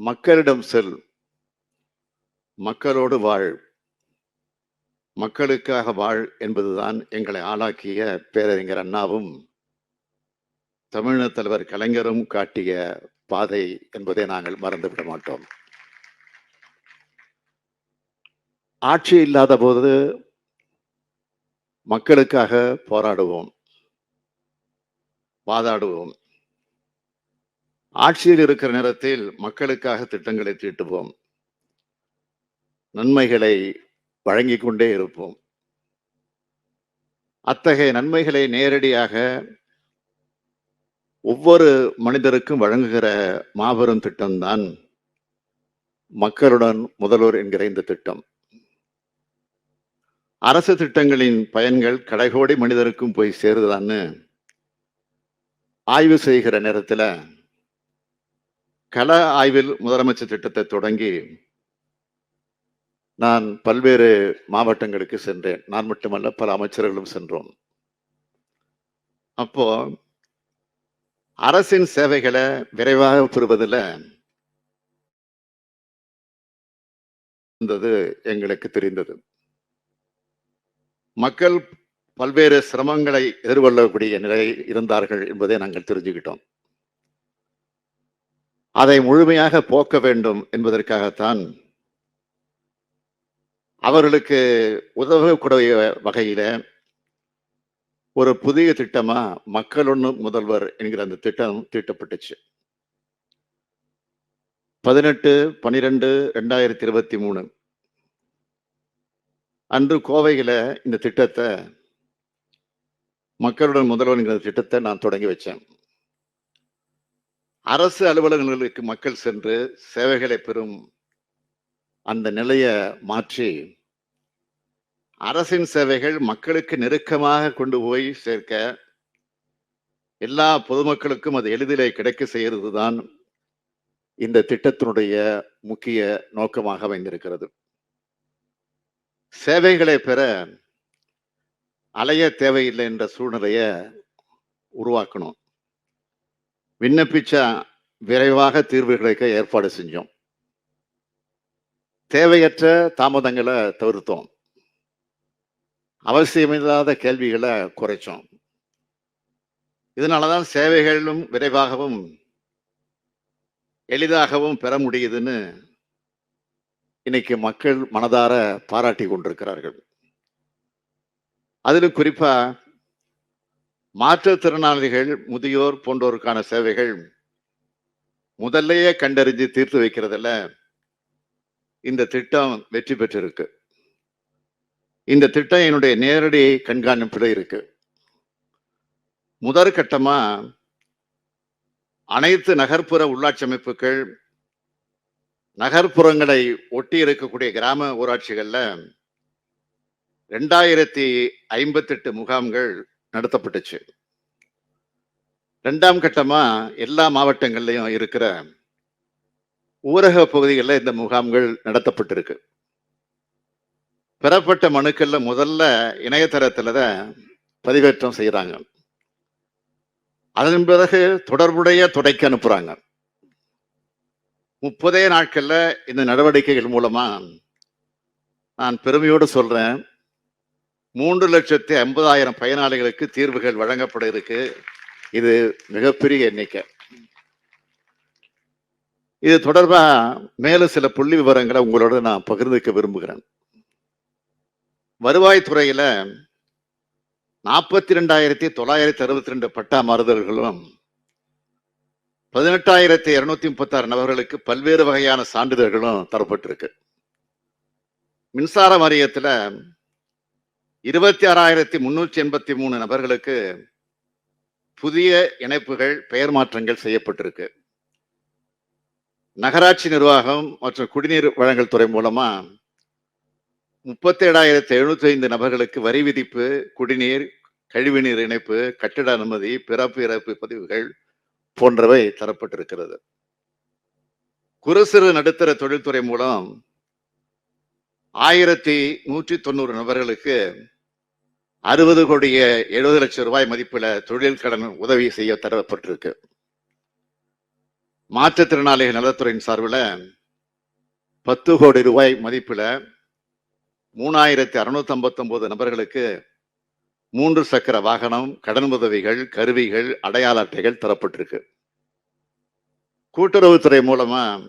மக்களிடம் செல். மக்களோடு வாழ். மக்களுக்காக வாழ் என்பதுதான் எங்களை ஆளாக்கிய பேரறிஞர் அண்ணாவும் தமிழக தலைவர் கலைஞரும் காட்டிய பாதை என்பதை நாங்கள் மறந்துவிட மாட்டோம். ஆட்சி இல்லாத போது மக்களுக்காக போராடுவோம். வாதாடுவோம். ஆட்சியில் இருக்கிற நேரத்தில் மக்களுக்காக திட்டங்களை தீட்டுவோம். நன்மைகளை வழங்கிக் கொண்டே இருப்போம். அத்தகைய நன்மைகளை நேரடியாக ஒவ்வொரு மனிதருக்கும் வழங்குகிற மாபெரும் திட்டம்தான் மக்களுடன் முதல்வர் என்கிற இந்த திட்டம். அரசு திட்டங்களின் பயன்கள் கடைகோடி மனிதருக்கும் போய் சேருதான்னு ஆய்வு செய்கிற நேரத்தில் கள ஆய்வில் முதலமைச்சர் திட்டத்தை தொடங்கி நான் பல்வேறு மாவட்டங்களுக்கு சென்றேன். நான் மட்டுமல்ல பல அமைச்சர்களும் சென்றோம். அப்போ அரசின் சேவைகளை விரைவாக பெறுவதில் இருந்தது எங்களுக்கு தெரிந்தது. மக்கள் பல்வேறு சிரமங்களை எதிர்கொள்ளக்கூடிய நிலை இருந்தார்கள் என்பதை நாங்கள் தெரிஞ்சுக்கிட்டோம். அதை முழுமையாக போக்க வேண்டும் என்பதற்காகத்தான் அவர்களுக்கு உதவக்கூடிய வகையில ஒரு புதிய திட்டமா மக்களொன்னு முதல்வர் என்கிற அந்த திட்டம் தீட்டப்பட்டுச்சு. பதினெட்டு பனிரெண்டு ரெண்டாயிரத்தி இருபத்தி மூணு. அன்று கோவையில் இந்த திட்டத்தை மக்களுடன் முதல்வர்ங்கிற திட்டத்தை நான் தொடங்கி வச்சேன். அரசு அலுவலகங்களுக்கு மக்கள் சென்று சேவைகளை பெறும் அந்த நிலையை மாற்றி அரசின் சேவைகள் மக்களுக்கு நெருக்கமாக கொண்டு போய் சேர்க்க எல்லா பொதுமக்களுக்கும் அது எளிதிலே கிடைக்க செய்கிறது தான் இந்த திட்டத்தினுடைய முக்கிய நோக்கமாக அமைந்திருக்கிறது. சேவைகளை பெற அலைய தேவையில்லை என்ற சூழ்நிலையை உருவாக்கணும். விண்ணப்பிச்சா விரைவாக தீர்வு கிடைக்க ஏற்பாடு செஞ்சோம். தேவையற்ற தாமதங்களை தவிர்த்தோம். அவசியமில்லாத கேள்விகளை குறைச்சோம். இதனால தான் சேவைகளும் விரைவாகவும் எளிதாகவும் பெற முடியுதுன்னு இன்னைக்கு மக்கள் மனதார பாராட்டி கொண்டிருக்கிறார்கள். அதிலும் குறிப்பா மாற்றுத்திறனாளிகள் முதியோர் போன்றோருக்கான சேவைகள் முதல்லையே கண்டறிஞ்சு தீர்த்து வைக்கிறதுல இந்த திட்டம் வெற்றி பெற்றிருக்கு. இந்த திட்டம் என்னுடைய நேரடி கண்காணிப்பில் இருக்கு. முதற் கட்டமா அனைத்து நகர்ப்புற உள்ளாட்சி அமைப்புகள் நகர்ப்புறங்களை ஒட்டி இருக்கக்கூடிய கிராம ஊராட்சிகளில் ரெண்டாயிரத்தி ஐம்பத்தெட்டு முகாம்கள் நடத்தப்பட்டுச்சு. ரெண்டாம் கட்டமா எல்லா மாவட்டங்கள்லையும் இருக்கிற ஊரக பகுதிகளில் இந்த முகாம்கள் நடத்தப்பட்டிருக்கு. பெறப்பட்ட மனுக்களில் முதல்ல இணையதளத்தில் தான் பதிவேற்றம் செய்கிறாங்க அதன் பிறகு தொடர்புடைய துடைக்கு அனுப்புகிறாங்க முப்பதே நாட்களில் இந்த நடவடிக்கைகள் மூலமாக நான் பெருமையோடு சொல்கிறேன் மூன்று லட்சத்தி ஐம்பதாயிரம் பயனாளிகளுக்கு தீர்வுகள் வழங்கப்பட இருக்கு. இது மிகப்பெரிய எண்ணிக்கை. இது தொடர்பாக மேலும் சில புள்ளி விவரங்களை உங்களோட நான் பகிர்ந்துக்க விரும்புகிறேன். வருவாய்த்துறையில் நாற்பத்தி ரெண்டாயிரத்தி தொள்ளாயிரத்தி அறுபத்தி ரெண்டு பட்டா மாறுதல்களும் பதினெட்டாயிரத்தி இருநூத்தி முப்பத்தாறு நபர்களுக்கு பல்வேறு வகையான சான்றிதழ்களும் தரப்பட்டிருக்கு. மின்சார வாரியத்துல இருபத்தி ஆறாயிரத்தி முன்னூற்றி எண்பத்தி மூணு நபர்களுக்கு புதிய இணைப்புகள் பெயர் மாற்றங்கள் செய்யப்பட்டிருக்கு. நகராட்சி நிர்வாகம் மற்றும் குடிநீர் வழங்கல் துறை மூலமா முப்பத்தி ஏழாயிரத்தி எழுநூத்தி ஐந்து நபர்களுக்கு வரி விதிப்பு குடிநீர் கழிவுநீர் இணைப்பு கட்டிட அனுமதி பிறப்பு இறப்பு பதிவுகள் போன்றவை தரப்பட்டிருக்கிறது. குறு சிறு நடுத்தர தொழில்துறை மூலம் ஆயிரத்தி நூற்றி தொண்ணூறு நபர்களுக்கு அறுபது கோடிய எழுபது லட்சம் ரூபாய் மதிப்பில் தொழில் கடன் உதவி செய்ய தரப்பட்டிருக்கு. மாற்றுத்திறனாளிகள் நலத்துறையின் சார்பில் பத்து கோடி ரூபாய் மதிப்பில் மூணாயிரத்தி அறுநூத்தி ஐம்பத்தொன்பது நபர்களுக்கு மூன்று சக்கர வாகனம் கடன் உதவிகள் கருவிகள் அடையாள அட்டைகள் தரப்பட்டிருக்கு. கூட்டுறவுத்துறை மூலமாக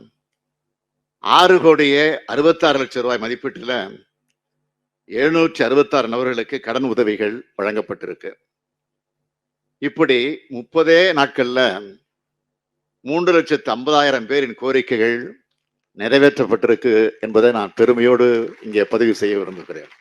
ஆறு கோடியே அறுபத்தாறு லட்சம் ரூபாய் மதிப்பீட்டில் எழுநூற்றி அறுபத்தாறு நபர்களுக்கு கடன் உதவிகள் வழங்கப்பட்டிருக்கு. இப்படி முப்பதே நாட்களில் மூன்று லட்சத்து ஐம்பதாயிரம் பேரின் கோரிக்கைகள் நிறைவேற்றப்பட்டிருக்கு என்பதை நான் பெருமையோடு இங்கே பதிவு செய்ய விரும்புகிறேன்.